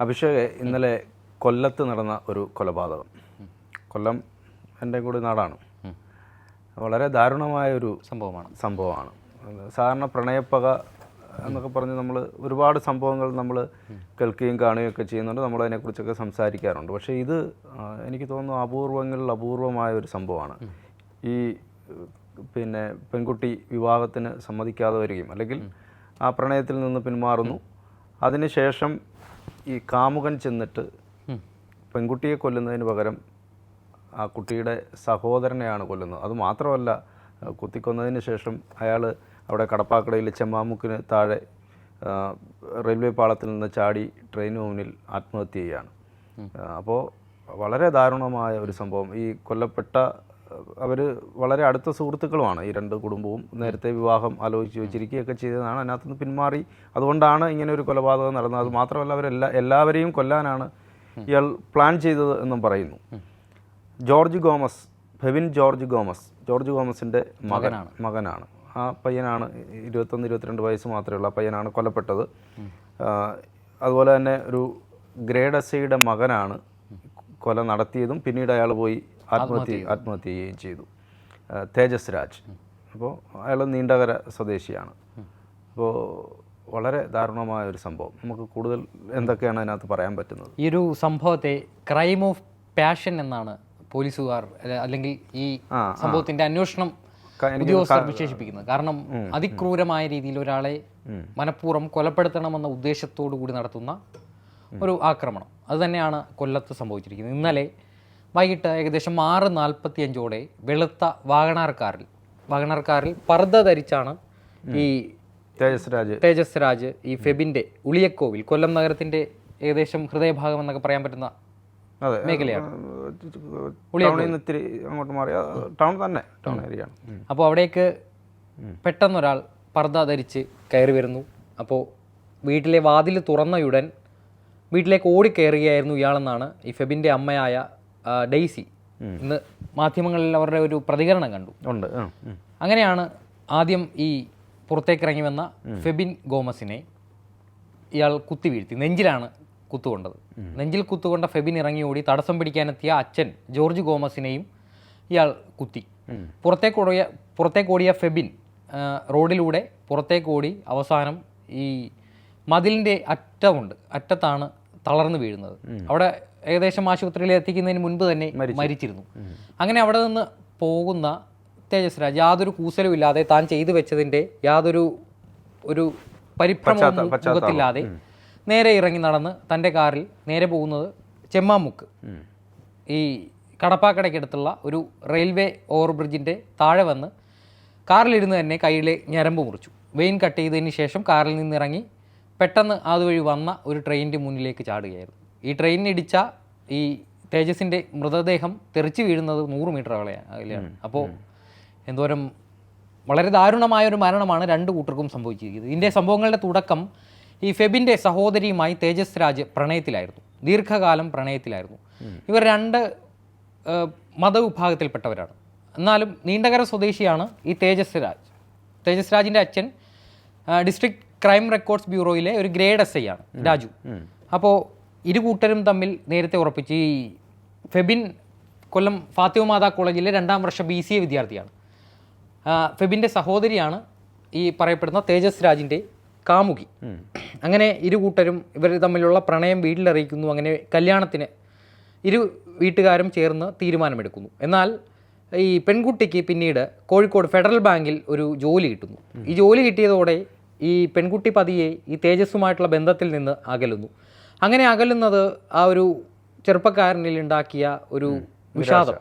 അഭിഷേക് ഇന്നലെ കൊല്ലത്ത് നടന്ന ഒരു കൊലപാതകം. കൊല്ലം എന്റെ കൂടി നാടാണ്. വളരെ ദാരുണമായ ഒരു സംഭവമാണ്. സംഭവമാണ്. സാധാരണ പ്രണയപ്പക എന്നൊക്കെ പറഞ്ഞ് നമ്മൾ ഒരുപാട് സംഭവങ്ങൾ നമ്മൾ കേൾക്കുകയും കാണുകയും ഒക്കെ ചെയ്യുന്നുണ്ട്. നമ്മൾ അതിനെക്കുറിച്ചൊക്കെ സംസാരിക്കാറുണ്ട്. പക്ഷേ ഇത് എനിക്ക് തോന്നുന്നു അപൂർവങ്ങളിൽ അപൂർവമായ ഒരു സംഭവമാണ്. ഈ പിന്നെ പെൺകുട്ടി വിവാഹത്തിന് സമ്മതിക്കാതെ വരികയും അല്ലെങ്കിൽ ആ പ്രണയത്തിൽ നിന്ന് പിന്മാറുന്നു. അതിനുശേഷം ഈ കാമുകൻ ചെന്നിട്ട് പെൺകുട്ടിയെ കൊല്ലുന്നതിന് പകരം ആ കുട്ടിയുടെ സഹോദരനെയാണ് കൊല്ലുന്നത്. അത് മാത്രമല്ല കുത്തിക്കൊന്നതിന് ശേഷം അയാൾ അവിടെ കടപ്പാക്കടയിൽ ചെമ്മാമുക്കിന് താഴെ റെയിൽവേ പാളത്തിൽ നിന്ന് ചാടി ട്രെയിന് മുന്നിൽ ആത്മഹത്യ ചെയ്യുകയാണ് അപ്പോൾ വളരെ ദാരുണമായ ഒരു സംഭവം. ഈ കൊല്ലപ്പെട്ട അവർ വളരെ അടുത്ത സുഹൃത്തുക്കളുമാണ്. ഈ രണ്ട് കുടുംബവും നേരത്തെ വിവാഹം ആലോചിച്ച് വെച്ചിരിക്കുകയൊക്കെ ചെയ്തതാണ്. അതിനകത്തുനിന്ന് പിന്മാറി. അതുകൊണ്ടാണ് ഇങ്ങനെ ഒരു കൊലപാതകം നടന്നത്. അത് മാത്രമല്ല അവരെല്ലാ എല്ലാവരെയും കൊല്ലാനാണ് ഇയാൾ പ്ലാൻ ചെയ്തത് എന്നും പറയുന്നു. ജോർജ് ഗോമസ് ഫെവിൻ ജോർജ് ഗോമസ് ജോർജ് ഗോമസിന്റെ മകനാണ്. മകനാണ്. ആ പയ്യനാണ് ഇരുപത്തൊന്ന് ഇരുപത്തിരണ്ട് വയസ്സ് മാത്രമേ ഉള്ളൂ ആ പയ്യനാണ് കൊല്ലപ്പെട്ടത്. അതുപോലെ തന്നെ ഒരു ഗ്രേഡ് എസ് മകനാണ് കൊല നടത്തിയതും പിന്നീട് അയാൾ പോയി ആത്മഹത്യ ആത്മഹത്യ ചെയ്യുകയും ചെയ്തു. തേജസ് രാജ് അപ്പോൾ അയാൾ നീണ്ടകര സ്വദേശിയാണ്. അപ്പോൾ വളരെ ദാരുണമായ ഒരു സംഭവം. നമുക്ക് കൂടുതൽ എന്തൊക്കെയാണ് അതിനകത്ത് പറയാൻ പറ്റുന്നത്? ഈ ഒരു സംഭവത്തെ ക്രൈം ഓഫ് പാഷൻ എന്നാണ് പോലീസുകാർ അല്ലെങ്കിൽ ഈ സംഭവത്തിന്റെ അന്വേഷണം ഉദ്യോഗസ്ഥർ വിശേഷിപ്പിക്കുന്നത്. കാരണം അതിക്രൂരമായ രീതിയിൽ ഒരാളെ മനഃപൂർവം കൊലപ്പെടുത്തണമെന്ന ഉദ്ദേശത്തോടു കൂടി നടത്തുന്ന ഒരു ആക്രമണം. അത് തന്നെയാണ് കൊല്ലത്ത് സംഭവിച്ചിരിക്കുന്നത്. ഇന്നലെ വൈകിട്ട് ഏകദേശം ആറ് നാൽപ്പത്തി അഞ്ചോടെ വെളുത്ത വാഗണാർ കാറിൽ വാഗണാർ കാറിൽ പർദ്ദ ധരിച്ചാണ് ഈ തേജസ് രാജ് തേജസ് രാജ് ഈ ഫെബിന്റെ ഉളിയക്കോവിൽ കൊല്ലം നഗരത്തിന്റെ ഏകദേശം ഹൃദയഭാഗം എന്നൊക്കെ പറയാൻ പറ്റുന്ന മേഖലയാണ്. അങ്ങോട്ട് മാറി. ടൗൺ തന്നെ. ടൗൺ അപ്പോൾ അവിടേക്ക് പെട്ടെന്നൊരാൾ പർദ്ദ ധരിച്ച് കയറി വരുന്നു. അപ്പോൾ വീട്ടിലെ വാതിൽ തുറന്നയുടൻ വീട്ടിലേക്ക് ഓടിക്കയറുകയായിരുന്നു ഇയാളെന്നാണ് ഈ ഫെബിന്റെ അമ്മയായ ഡെയ്സി. ഇന്ന് മാധ്യമങ്ങളിൽ അവരുടെ ഒരു പ്രതികരണം കണ്ടു. ഉണ്ട്. അങ്ങനെയാണ് ആദ്യം ഈ പുറത്തേക്ക് ഇറങ്ങി വന്ന ഫെബിൻ ഗോമസിനെ ഇയാൾ കുത്തി വീഴ്ത്തി. നെഞ്ചിലാണ് കുത്തുകൊണ്ടത്. നെഞ്ചിൽ കുത്തുകൊണ്ട ഫെബിൻ ഇറങ്ങി ഓടി തടസ്സം പിടിക്കാനെത്തിയ അച്ഛൻ ജോർജ് ഗോമസിനെയും ഇയാൾ കുത്തി. പുറത്തേക്ക് ഓടിയ പുറത്തേക്ക് ഓടിയ ഫെബിൻ റോഡിലൂടെ പുറത്തേക്ക് ഓടി അവസാനം ഈ മതിലിന്റെ അറ്റമുണ്ട്. അറ്റത്താണ് തളർന്നു വീഴുന്നത്. അവിടെ ഏകദേശം ആശുപത്രിയിൽ എത്തിക്കുന്നതിന് മുൻപ് തന്നെ മരിച്ചിരുന്നു. അങ്ങനെ അവിടെ നിന്ന് പോകുന്ന തേജസ് രാജ് യാതൊരു കൂസലും ഇല്ലാതെ താൻ ചെയ്തു വെച്ചതിന്റെ യാതൊരു ഒരു പരിഭ്രമവും മുഖത്തില്ലാതെ നേരെ ഇറങ്ങി നടന്ന് തന്റെ കാറിൽ നേരെ പോകുന്നത് ചെമ്മാമുക്ക്. ഈ കടപ്പാക്കടയ്ക്കടുത്തുള്ള ഒരു റെയിൽവേ ഓവർബ്രിഡ്ജിന്റെ താഴെ വന്ന് കാറിലിരുന്ന് തന്നെ കയ്യിലെ ഞരമ്പ് മുറിച്ചു. വെയിൻ കട്ട് ചെയ്തതിന് ശേഷം കാറിൽ നിന്നിറങ്ങി പെട്ടെന്ന് അതുവഴി വന്ന ഒരു ട്രെയിനിന്റെ മുന്നിലേക്ക് ചാടുകയായിരുന്നു. ഈ ട്രെയിനിനിടിച്ച ഈ തേജസിന്റെ മൃതദേഹം തെറിച്ച് വീഴുന്നത് നൂറ് മീറ്റർ അകലെയാണ്. അകലെയാണ് അപ്പോൾ എന്തോരം വളരെ ദാരുണമായ ഒരു മരണമാണ് രണ്ട് കൂട്ടർക്കും സംഭവിച്ചിരിക്കുന്നത്. ഇതിന്റെ സംഭവങ്ങളുടെ തുടക്കം ഈ ഫെബിന്റെ സഹോദരിയുമായി തേജസ് രാജ് പ്രണയത്തിലായിരുന്നു. ദീർഘകാലം പ്രണയത്തിലായിരുന്നു. ഇവർ രണ്ട് മതവിഭാഗത്തിൽപ്പെട്ടവരാണ്. എന്നാലും നീണ്ടകര സ്വദേശിയാണ് ഈ തേജസ് രാജ്. തേജസ് രാജിന്റെ അച്ഛൻ ഡിസ്ട്രിക്ട് ക്രൈം റെക്കോർഡ്സ് ബ്യൂറോയിലെ ഒരു ഗ്രേഡ് എസ് ഐ ആണ് രാജു. അപ്പോൾ ഇരു കൂട്ടരും തമ്മിൽ നേരത്തെ ഉറപ്പിച്ച് ഈ ഫെബിൻ കൊല്ലം ഫാത്തിമ മാതാ കോളേജിലെ രണ്ടാം വർഷ ബി സി എ വിദ്യാർത്ഥിയാണ്. ഫെബിന്റെ സഹോദരിയാണ് ഈ പറയപ്പെടുന്ന തേജസ് രാജിന്റെ കാമുകി. അങ്ങനെ ഇരു കൂട്ടരും ഇവർ തമ്മിലുള്ള പ്രണയം വീട്ടിലറിയിക്കുന്നു. അങ്ങനെ കല്യാണത്തിന് ഇരു വീട്ടുകാരും ചേർന്ന് തീരുമാനമെടുക്കുന്നു. എന്നാൽ ഈ പെൺകുട്ടിക്ക് പിന്നീട് കോഴിക്കോട് ഫെഡറൽ ബാങ്കിൽ ഒരു ജോലി കിട്ടുന്നു. ഈ ജോലി കിട്ടിയതോടെ ഈ പെൺകുട്ടി പതിയെ ഈ തേജസ്സുമായിട്ടുള്ള ബന്ധത്തിൽ നിന്ന് അകലുന്നു. അങ്ങനെ അകലുന്നത് ആ ഒരു ചെറുപ്പക്കാരനിൽ ഉണ്ടാക്കിയ ഒരു വിഷാദം.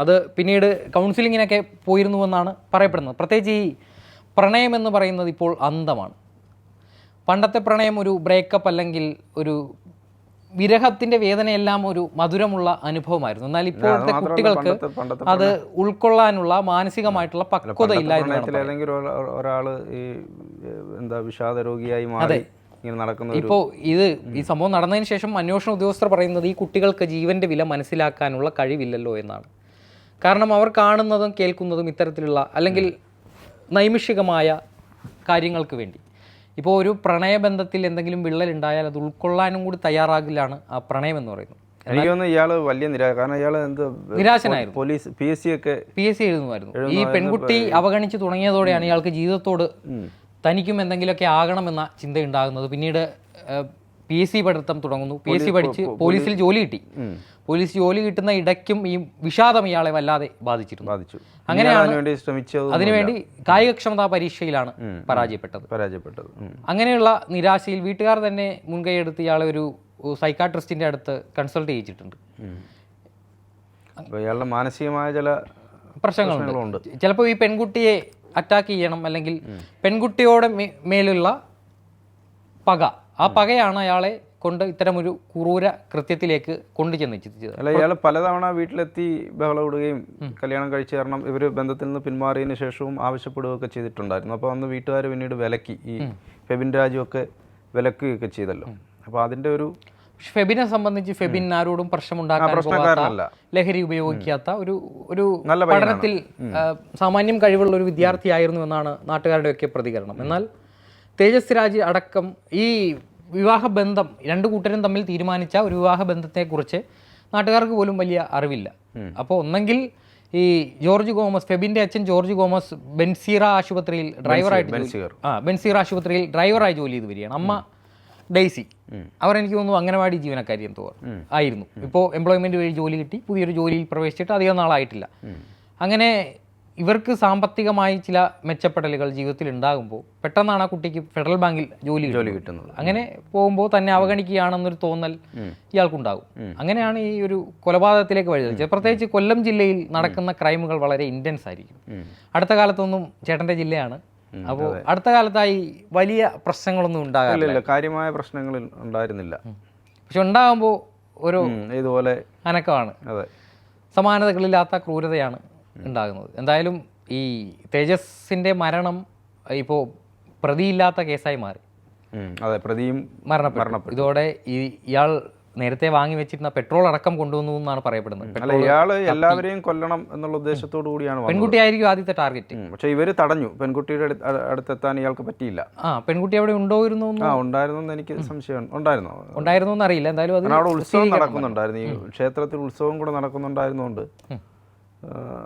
അത് പിന്നീട് കൗൺസിലിങ്ങിനൊക്കെ പോയിരുന്നുവെന്നാണ് പറയപ്പെടുന്നത്. പ്രത്യേകിച്ച് ഈ പ്രണയം എന്ന് പറയുന്നത് ഇപ്പോൾ അന്തമാണ് പണ്ടത്തെ പ്രണയം ഒരു ബ്രേക്കപ്പ് അല്ലെങ്കിൽ ഒരു വിരഹത്തിന്റെ വേദനയെല്ലാം ഒരു മധുരമുള്ള അനുഭവമായിരുന്നു. എന്നാൽ ഇപ്പോഴത്തെ കുട്ടികൾക്ക് അത് ഉൾക്കൊള്ളാനുള്ള മാനസികമായിട്ടുള്ള പക്വത ഇല്ല എന്നാണ് അല്ലെങ്കിൽ ഒരാൾ ഈ എന്താ വിഷാദ രോഗിയായി മാറി ഇങ്ങനെ നടക്കുന്ന ഒരു ഇപ്പോൾ ഇത് ഈ സംഭവം നടന്നതിന് ശേഷം അന്വേഷണ ഉദ്യോഗസ്ഥർ പറയുന്നത് ഈ കുട്ടികൾക്ക് ജീവന്റെ വില മനസ്സിലാക്കാനുള്ള കഴിവില്ലല്ലോ എന്നാണ്. കാരണം അവർ കാണുന്നതും കേൾക്കുന്നതും ഇത്തരത്തിലുള്ള അല്ലെങ്കിൽ നൈമിഷികമായ കാര്യങ്ങൾക്ക് വേണ്ടി. ഇപ്പോൾ ഒരു പ്രണയബന്ധത്തിൽ എന്തെങ്കിലും വിള്ളൽ ഉണ്ടായാൽ അത് ഉൾക്കൊള്ളാനും കൂടി തയ്യാറാകില്ലാണ് ആ പ്രണയം എന്ന് പറയുന്നത്. എനിക്ക് തോന്നുന്നു ഇയാൾ വലിയ നിരാശ കാരണം ഇയാൾ എന്ത് നിരാശനായിരുന്നു. പോലീസ് പി എസ് സി ഒക്കെ പി എസ് സി എഴുതുമായിരുന്നു. ഈ പെൺകുട്ടി അവഗണിച്ച് തുടങ്ങിയതോടെയാണ് ഇയാൾക്ക് ജീവിതത്തോട് തനിക്കും എന്തെങ്കിലുമൊക്കെ ആകണമെന്ന ചിന്തയുണ്ടാകുന്നത്. പിന്നീട് പി എസ് സി പഠിത്തം തുടങ്ങുന്നു. പി എസ് സി പഠിച്ച് പോലീസിൽ ജോലി കിട്ടി. പോലീസ് ജോലി കിട്ടുന്ന ഇടയ്ക്കും ഈ വിഷാദം ഇയാളെ വല്ലാതെ ബാധിച്ചിരുന്നു. ബാധിച്ചു. അങ്ങനെയാണ് അതിനുവേണ്ടി കായികക്ഷമതാ പരീക്ഷയിലാണ് പരാജയപ്പെട്ടത്. പരാജയപ്പെട്ടത്. അങ്ങനെയുള്ള നിരാശയിൽ വീട്ടുകാർ തന്നെ മുൻകൈയെടുത്ത് ഇയാളെ ഒരു സൈക്കാട്രിസ്റ്റിന്റെ അടുത്ത് കൺസൾട്ട് ചെയ്യിച്ചിട്ടുണ്ട്. ഇയാളുടെ മാനസികമായ ചില പ്രശ്നങ്ങളുണ്ട്. ചിലപ്പോൾ ഈ പെൺകുട്ടിയെ അറ്റാക്ക് ചെയ്യണം അല്ലെങ്കിൽ പെൺകുട്ടിയോടെ മേലുള്ള പക. ആ പകയാണ് അയാളെ കൊണ്ട് ഇത്തരമൊരു ക്രൂര കൃത്യത്തിലേക്ക് കൊണ്ടു ചെന്നെത്തിച്ചത് അല്ല ഇയാൾ പലതവണ വീട്ടിലെത്തി ബഹളം ഇടുകയും കല്യാണം കഴിച്ചു കാരണം ഇവർ ബന്ധത്തിൽ നിന്ന് പിന്മാറിയതിന് ശേഷവും ആവശ്യപ്പെടുകയൊക്കെ ചെയ്തിട്ടുണ്ടായിരുന്നു. അപ്പോൾ അന്ന് വീട്ടുകാർ പിന്നീട് വിലക്കി. ഈ ഫെബിൻ രാജുവൊക്കെ വിലക്കുകയൊക്കെ ചെയ്തല്ലോ. അപ്പോൾ അതിന്റെ ഒരു ഫെബിനെ സംബന്ധിച്ച് ഫെബിൻ ആരോടും പ്രശ്നമുണ്ടാക്കാൻ പോകാത്ത ലഹരി ഉപയോഗിക്കാത്ത ഒരു ഒരു. പഠനത്തിൽ സാമാന്യം കഴിവുള്ള ഒരു വിദ്യാർത്ഥിയായിരുന്നു എന്നാണ് നാട്ടുകാരുടെയൊക്കെ പ്രതികരണം. എന്നാൽ തേജസ് രാജ് അടക്കം ഈ വിവാഹ ബന്ധം രണ്ടു കൂട്ടരും തമ്മിൽ തീരുമാനിച്ച ഒരു വിവാഹ ബന്ധത്തെക്കുറിച്ച് നാട്ടുകാർക്ക് പോലും വലിയ അറിവില്ല. അപ്പോൾ ഒന്നെങ്കിൽ ഈ ജോർജ് ഗോമസ് ഫെബിന്റെ അച്ഛൻ ജോർജ് ഗോമസ് ബെൻസീറ ആശുപത്രിയിൽ ഡ്രൈവറായിട്ട് ആ ബെൻസീറ ആശുപത്രിയിൽ ഡ്രൈവറായി ജോലി ചെയ്ത് വരികയാണ്. അമ്മ ഡെയ്സി. അവർ എനിക്ക് തോന്നുന്നു അംഗനവാടി ജീവനക്കാരി എന്ന് തോന്നുന്നു. ആയിരുന്നു. ഇപ്പോൾ എംപ്ലോയ്മെന്റ് വഴി ജോലി കിട്ടി പുതിയൊരു ജോലിയിൽ പ്രവേശിച്ചിട്ട് അധികം നാളായിട്ടില്ല. അങ്ങനെ ഇവർക്ക് സാമ്പത്തികമായി ചില മെച്ചപ്പെടലുകൾ ജീവിതത്തിൽ ഉണ്ടാകുമ്പോൾ പെട്ടെന്നാണ് ആ കുട്ടിക്ക് ഫെഡറൽ ബാങ്കിൽ ജോലി ജോലി കിട്ടുന്നത്. അങ്ങനെ പോകുമ്പോൾ തന്നെ അവഗണിക്കുകയാണെന്നൊരു തോന്നൽ ഇയാൾക്കുണ്ടാകും. അങ്ങനെയാണ് ഈ ഒരു കൊലപാതകത്തിലേക്ക് വഴിതെളിച്ചത് പ്രത്യേകിച്ച് കൊല്ലം ജില്ലയിൽ നടക്കുന്ന ക്രൈമുകൾ വളരെ ഇന്റൻസ് ആയിരിക്കും. അടുത്ത കാലത്തൊന്നും ചേട്ടന്റെ ജില്ലയാണ്. അപ്പോൾ അടുത്ത കാലത്തായി വലിയ പ്രശ്നങ്ങളൊന്നും ഉണ്ടാകാറില്ല. കാര്യമായ പ്രശ്നങ്ങൾ ഉണ്ടായിരുന്നില്ല. പക്ഷെ ഉണ്ടാകുമ്പോൾ ഒരു ഇതുപോലെ അനക്കമാണ്. അതെ. സമാനതകളില്ലാത്ത ക്രൂരതയാണ് ഉണ്ടാകുന്നത്. എന്തായാലും ഈ തേജസിന്റെ മരണം ഇപ്പോൾ പ്രതിയില്ലാത്ത കേസായി മാറി. അതെ പ്രതിയും മരണപ്പെട്ടു. ഇതോടെ ഈ ഇയാൾ നേരത്തെ വാങ്ങി വെച്ചിരുന്ന പെട്രോൾ അടക്കം കൊണ്ടുവന്നു എന്നാണ് പറയപ്പെടുന്നത്. ഇയാൾ എല്ലാവരെയും കൊല്ലണം എന്നുള്ള ഉദ്ദേശത്തോടു കൂടിയാണ് പെൺകുട്ടി ആയിരിക്കും ആദ്യത്തെ ടാർഗറ്റ്. പക്ഷേ ഇവർ തടഞ്ഞു. പെൺകുട്ടിയുടെ അടുത്ത് അടുത്തെത്താൻ ഇയാൾക്ക് പറ്റിയില്ല. ആ പെൺകുട്ടി അവിടെ ഉണ്ടോയിരുന്നു ഉണ്ടായിരുന്നു എനിക്ക് സംശയം ഉണ്ടായിരുന്നു. ഉണ്ടായിരുന്നു എന്നറിയില്ല എന്തായാലും അത് അവിടെ ഉത്സവം നടക്കുന്നുണ്ടായിരുന്നു. ഈ ക്ഷേത്രത്തിൽ ഉത്സവം കൂടെ നടക്കുന്നുണ്ടായിരുന്നുണ്ട്.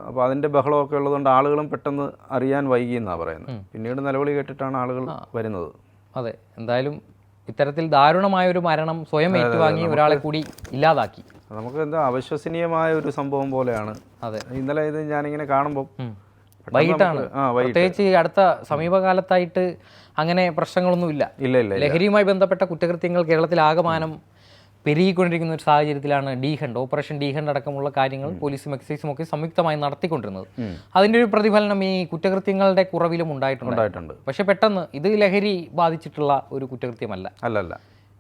അപ്പോൾ അതിന്റെ ബഹളമൊക്കെ ഉള്ളതുകൊണ്ട് ആളുകളും പെട്ടെന്ന് അറിയാൻ വൈകി എന്നാണ് പറയുന്നത്. പിന്നീട് നിലവിളി കേട്ടിട്ടാണ് ആളുകൾ വരുന്നത്. അതെ. എന്തായാലും ഇത്തരത്തിൽ ദാരുണമായ ഒരു മരണം സ്വയം ഏറ്റുവാങ്ങി ഒരാളെ കൂടി ഇല്ലാതാക്കി. നമുക്ക് എന്താ അവിശ്വസനീയമായ ഒരു സംഭവം പോലെയാണ്. അതെ. ഇന്നലെ ഇത് ഞാനിങ്ങനെ കാണുമ്പോൾ വൈകിട്ടാണ്. പ്രത്യേകിച്ച് ഈ അടുത്ത സമീപകാലത്തായിട്ട് അങ്ങനെ ഇല്ല ഇല്ല. ലഹരിയുമായി ബന്ധപ്പെട്ട കുറ്റകൃത്യങ്ങൾ കേരളത്തിൽ ആകമാനം പെരുകിക്കൊണ്ടിരിക്കുന്ന ഒരു സാഹചര്യത്തിലാണ് D hunt operation D hunt അടക്കമുള്ള കാര്യങ്ങൾ പോലീസും എക്സൈസും ഒക്കെ സംയുക്തമായി നടത്തിക്കൊണ്ടിരുന്നത്. അതിന്റെ ഒരു പ്രതിഫലനം ഈ കുറ്റകൃത്യങ്ങളുടെ കുറവിലും ഉണ്ടായിട്ടുണ്ട്. പക്ഷേ പെട്ടെന്ന് ഇത് ലഹരി ബാധിച്ചിട്ടുള്ള ഒരു കുറ്റകൃത്യമല്ല. അല്ലല്ല.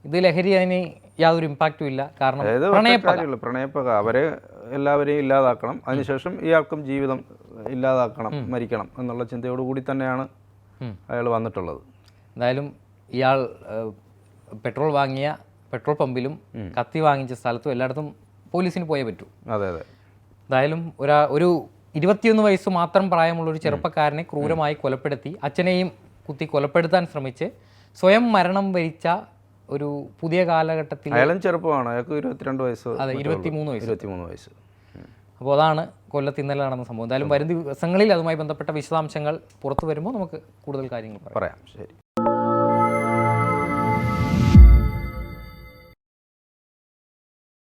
ഇത് ലഹരി അതിന് യാതൊരു ഇമ്പാക്റ്റും ഇല്ല. കാരണം പ്രണയപ്പക അവരെ എല്ലാവരെയും ഇല്ലാതാക്കണം. അതിനുശേഷം ഇയാൾക്കും ജീവിതം ഇല്ലാതാക്കണം മരിക്കണം എന്നുള്ള ചിന്തയോട് കൂടി തന്നെയാണ് അയാൾ വന്നിട്ടുള്ളത്. എന്തായാലും ഇയാൾ പെട്രോൾ വാങ്ങിയ പെട്രോൾ പമ്പിലും കത്തി വാങ്ങിച്ച സ്ഥലത്തും എല്ലായിടത്തും പോലീസിന് പോയേ പറ്റൂ. അതെ അതെ. എന്തായാലും ഒരാ ഒരു ഇരുപത്തിയൊന്ന് വയസ്സ് മാത്രം പ്രായമുള്ള ഒരു ചെറുപ്പക്കാരനെ ക്രൂരമായി കൊലപ്പെടുത്തി അച്ഛനെയും കുത്തി കൊലപ്പെടുത്താൻ ശ്രമിച്ച് സ്വയം മരണം വരിച്ച ഒരു പുതിയ കാലഘട്ടത്തിൽ അയാളും ചെറുപ്പമാണ്. അയാൾക്ക് ഇരുപത്തിരണ്ട് വയസ്സ് അതെ ഇരുപത്തിമൂന്ന് വയസ്സ്. ഇരുപത്തിമൂന്ന് വയസ്സ്. അപ്പോൾ അതാണ് കൊല്ലത്ത് ഇന്നലെ നടന്ന സംഭവം. എന്തായാലും വരും ദിവസങ്ങളിൽ അതുമായി ബന്ധപ്പെട്ട വിശദാംശങ്ങൾ പുറത്തു വരുമ്പോൾ നമുക്ക് കൂടുതൽ കാര്യങ്ങൾ പറയാം. പറയാം. ശരി.